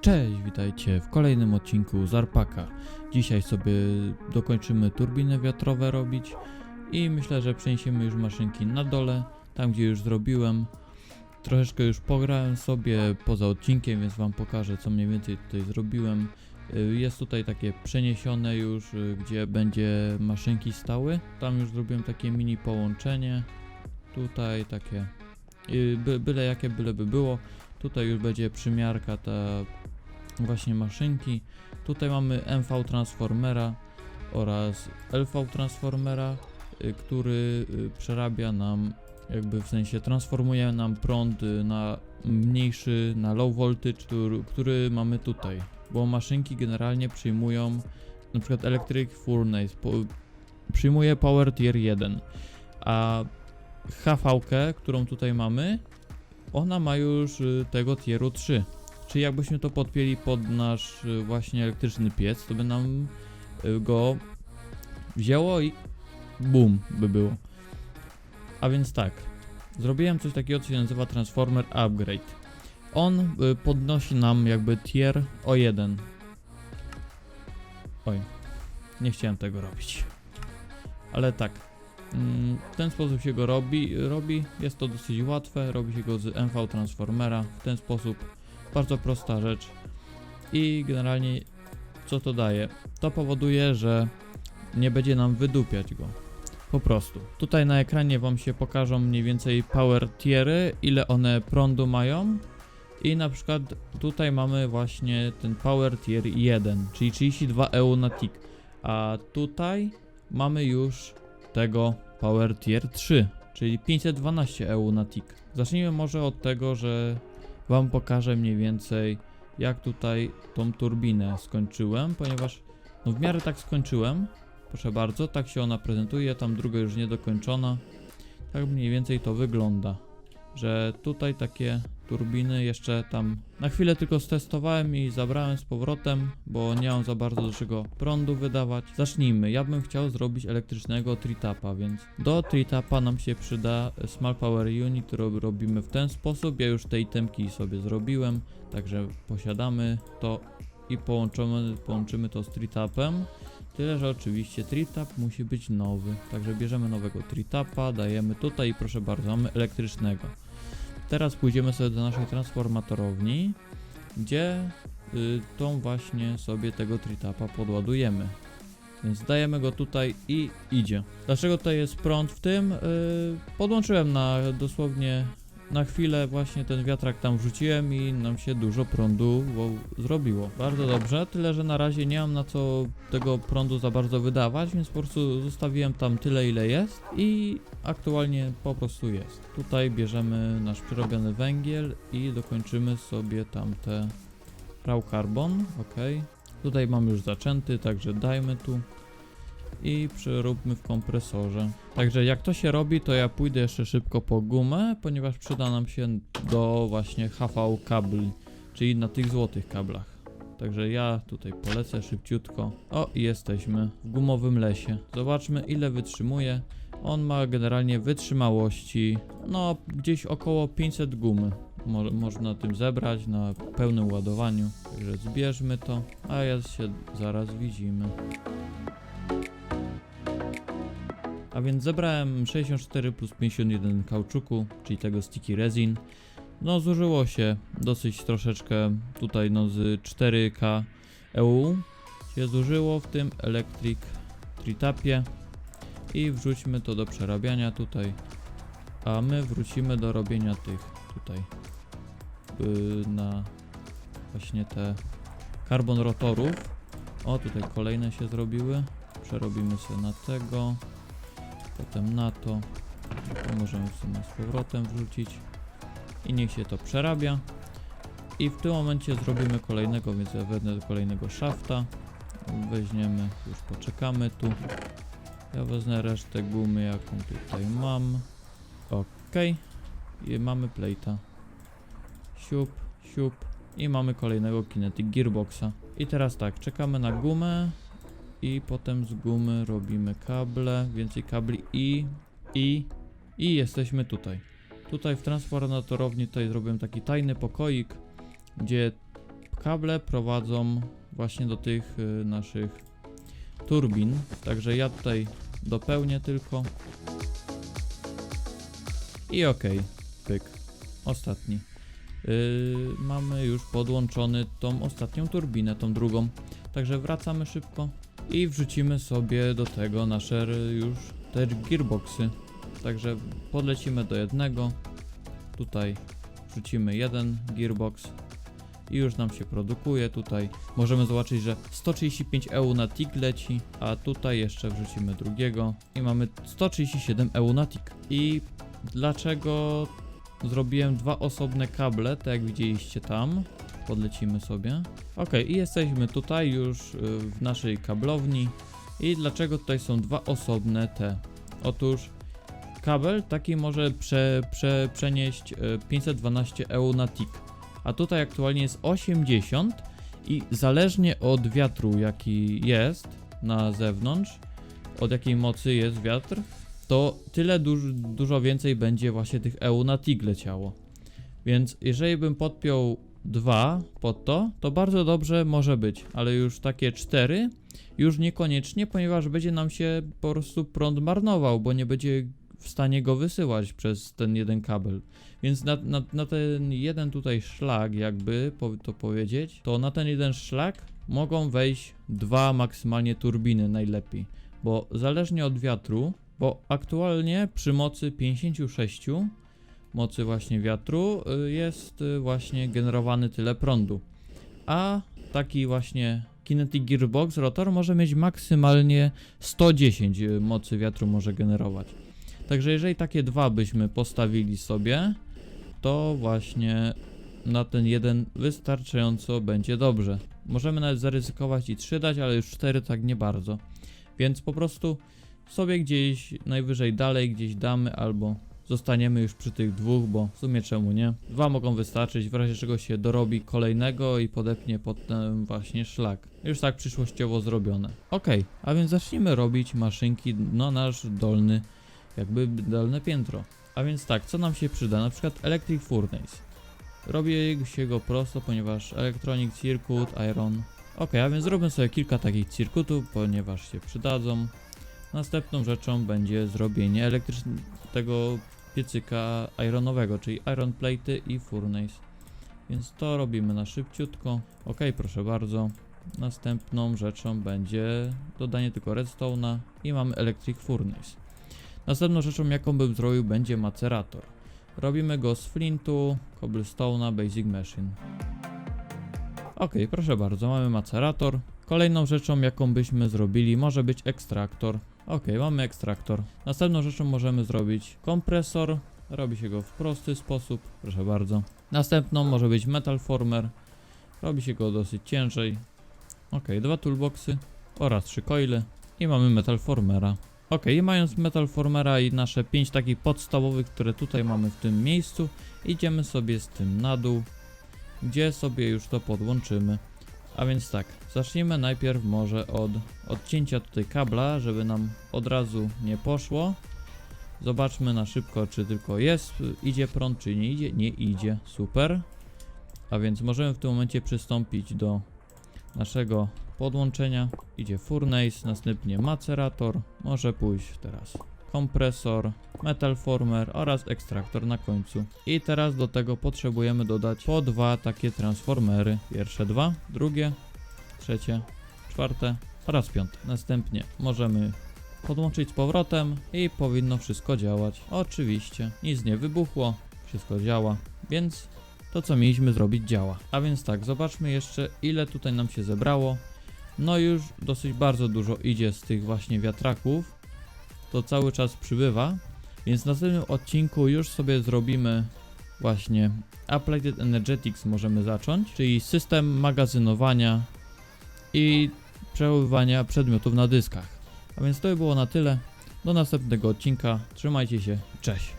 Cześć, witajcie w kolejnym odcinku z Arpaka. Dzisiaj sobie dokończymy turbiny wiatrowe robić i myślę, że przeniesiemy już maszynki na dole, tam gdzie już zrobiłem. Troszeczkę już pograłem sobie poza odcinkiem, więc wam pokażę co mniej więcej tutaj zrobiłem. Y, Jest tutaj takie przeniesione już, y, gdzie będzie maszynki stały. Tam już zrobiłem takie mini połączenie. Tutaj takie, y, by, byle jakie, byle by było. Tutaj już będzie przymiarka ta właśnie maszynki. Tutaj mamy MV Transformera oraz LV Transformera, y, który y, przerabia nam, jakby w sensie transformuje nam prąd y, na mniejszy, na low voltage, który, który mamy tutaj. Bo maszynki generalnie przyjmują, na przykład Electric Furnace po, przyjmuje Power Tier 1, a HV, którą tutaj mamy, ona ma już y, tego tieru 3. Czyli jakbyśmy to podpięli pod nasz y, właśnie elektryczny piec, to by nam y, go wzięło i bum by było. A więc tak, zrobiłem coś takiego, co się nazywa Transformer Upgrade. On podnosi nam jakby tier o 1. Oj, nie chciałem tego robić. Ale tak, w ten sposób się go robi, robi. Jest to dosyć łatwe, robi się go z MV Transformera w ten sposób. Bardzo prosta rzecz. I generalnie co to daje? To powoduje, że nie będzie nam wydupiać go. Po prostu. Tutaj na ekranie wam się pokażą mniej więcej power tiery, ile one prądu mają. I na przykład tutaj mamy właśnie ten power tier 1, czyli 32 EU na tick. A tutaj mamy już tego power tier 3, czyli 512 EU na tick. Zacznijmy może od tego, że Wam pokażę mniej więcej jak tutaj tą turbinę skończyłem, ponieważ no w miarę tak skończyłem. Proszę bardzo, tak się ona prezentuje, tam druga już niedokończona. Tak mniej więcej to wygląda, że tutaj takie turbiny jeszcze tam na chwilę tylko stestowałem i zabrałem z powrotem, bo nie mam za bardzo do czego prądu wydawać. Zacznijmy, ja bym chciał zrobić elektrycznego tritapa, więc do tritapa nam się przyda Small Power Unit, robimy w ten sposób. Ja już te itemki sobie zrobiłem, także posiadamy to i połączymy, połączymy to z tritapem. Tyle, że oczywiście tritap musi być nowy, także bierzemy nowego tritapa, dajemy tutaj i proszę bardzo, mamy elektrycznego. Teraz pójdziemy sobie do naszej transformatorowni, gdzie y, tą właśnie sobie tego tritapa podładujemy. Więc dajemy go tutaj i idzie. Dlaczego tutaj jest prąd w tym? Y, podłączyłem na dosłownie na chwilę właśnie ten wiatrak tam wrzuciłem i nam się dużo prądu zrobiło. Bardzo dobrze, tyle że na razie nie mam na co tego prądu za bardzo wydawać, więc po prostu zostawiłem tam tyle ile jest i aktualnie po prostu jest. Tutaj bierzemy nasz przerobiony węgiel i dokończymy sobie tamte rał carbon, ok. Tutaj mamy już zaczęty, także dajmy tu i przeróbmy w kompresorze. Także jak to się robi, to ja pójdę jeszcze szybko po gumę, ponieważ przyda nam się do właśnie HV kabli, czyli na tych złotych kablach. Także ja tutaj polecę szybciutko. O, i jesteśmy w gumowym lesie. Zobaczmy ile wytrzymuje. On ma generalnie wytrzymałości, no gdzieś około 500 gumy. Mo można tym zebrać na pełnym ładowaniu. Także zbierzmy to, a ja się zaraz widzimy. A więc zebrałem 64 plus 51 kauczuku, czyli tego sticky resin. No zużyło się dosyć troszeczkę tutaj no z 4K EU się zużyło w tym Electric Tritapie i wrzućmy to do przerabiania tutaj. A my wrócimy do robienia tych tutaj yy, na właśnie te karbon rotorów. O tutaj kolejne się zrobiły. Przerobimy sobie na tego potem na to. To możemy sobie z powrotem wrzucić i niech się to przerabia. I w tym momencie zrobimy kolejnego, więc ja wezmę do kolejnego szafta. Weźmiemy, już poczekamy tu. Ja wezmę resztę gumy, jaką tutaj mam. Ok. I mamy plate'a. Siup, siup. I mamy kolejnego Kinetic Gearboxa. I teraz tak, czekamy na gumę i potem z gumy robimy kable, więcej kabli i, i, i jesteśmy tutaj. Tutaj w transformatorowni tutaj zrobiłem taki tajny pokoik, gdzie kable prowadzą właśnie do tych y, naszych turbin. Także ja tutaj dopełnię tylko. I okej, pyk. Ostatni. Yy, mamy już podłączony tą ostatnią turbinę, tą drugą. Także wracamy szybko i wrzucimy sobie do tego nasze już te gearboxy. Także podlecimy do jednego. Tutaj wrzucimy jeden gearbox i już nam się produkuje tutaj. Możemy zobaczyć, że 135 EU na TIG leci, a tutaj jeszcze wrzucimy drugiego i mamy 137 EU na TIG. I dlaczego zrobiłem dwa osobne kable, tak jak widzieliście tam? Podlecimy sobie. Ok, i jesteśmy tutaj już y, w naszej kablowni. I dlaczego tutaj są dwa osobne te? Otóż kabel taki może prze, prze, przenieść y, 512 EU na TIG, a tutaj aktualnie jest 80 i zależnie od wiatru jaki jest na zewnątrz, od jakiej mocy jest wiatr, to tyle duż, dużo więcej będzie właśnie tych EU na TIG leciało. Więc jeżeli bym podpiął dwa pod to, to bardzo dobrze może być, ale już takie cztery już niekoniecznie, ponieważ będzie nam się po prostu prąd marnował, bo nie będzie w stanie go wysyłać przez ten jeden kabel. Więc na, na, na ten jeden tutaj szlak, jakby to powiedzieć, to na ten jeden szlak mogą wejść dwa maksymalnie turbiny najlepiej, bo zależnie od wiatru, bo aktualnie przy mocy 56 mocy właśnie wiatru y, jest y, właśnie generowany tyle prądu. A taki właśnie Kinetic Gearbox rotor może mieć maksymalnie 110 y, mocy wiatru może generować. Także jeżeli takie dwa byśmy postawili sobie, to właśnie na ten jeden wystarczająco będzie dobrze. Możemy nawet zaryzykować i 3 dać, ale już 4 tak nie bardzo. Więc po prostu sobie gdzieś najwyżej dalej gdzieś damy albo zostaniemy już przy tych dwóch, bo w sumie czemu nie? Dwa mogą wystarczyć, w razie czego się dorobi kolejnego i podepnie pod ten właśnie szlak. Już tak przyszłościowo zrobione. Ok, a więc zacznijmy robić maszynki na nasz dolny, jakby dolne piętro. A więc tak, co nam się przyda? Na przykład Electric Furnace. Robię się go prosto, ponieważ Electronic Circuit, Iron. Ok, a więc zrobię sobie kilka takich circuitów, ponieważ się przydadzą. Następną rzeczą będzie zrobienie elektrycznego piecyka ironowego, czyli iron plate i furnace. Więc to robimy na szybciutko. Ok, proszę bardzo. Następną rzeczą będzie dodanie tylko redstone'a i mamy electric furnace. Następną rzeczą jaką bym zrobił będzie macerator. Robimy go z flintu, cobblestone'a, basic machine. Ok, proszę bardzo, mamy macerator. Kolejną rzeczą jaką byśmy zrobili może być ekstraktor. Ok, mamy ekstraktor. Następną rzeczą możemy zrobić kompresor. Robi się go w prosty sposób, proszę bardzo. Następną może być metal former. Robi się go dosyć ciężej. Ok, dwa toolboxy oraz trzy coile i mamy metal formera. Ok, i mając metal formera i nasze pięć takich podstawowych, które tutaj mamy w tym miejscu, idziemy sobie z tym na dół, gdzie sobie już to podłączymy. A więc tak, zacznijmy najpierw może od odcięcia tutaj kabla, żeby nam od razu nie poszło. Zobaczmy na szybko, czy tylko jest, idzie prąd, czy nie idzie. Nie idzie, super. A więc możemy w tym momencie przystąpić do naszego podłączenia. Idzie furnace, następnie macerator, może pójść teraz kompresor, metal former oraz ekstraktor na końcu. I teraz do tego potrzebujemy dodać po dwa takie transformery. Pierwsze dwa, drugie, trzecie, czwarte oraz piąte. Następnie możemy podłączyć z powrotem i powinno wszystko działać. Oczywiście nic nie wybuchło, wszystko działa, więc to co mieliśmy zrobić działa. A więc tak, zobaczmy jeszcze ile tutaj nam się zebrało. No już dosyć bardzo dużo idzie z tych właśnie wiatraków. To cały czas przybywa. Więc w następnym odcinku już sobie zrobimy właśnie Applied Energetics możemy zacząć, czyli system magazynowania i przechowywania przedmiotów na dyskach. A więc to by było na tyle. Do następnego odcinka. Trzymajcie się. Cześć.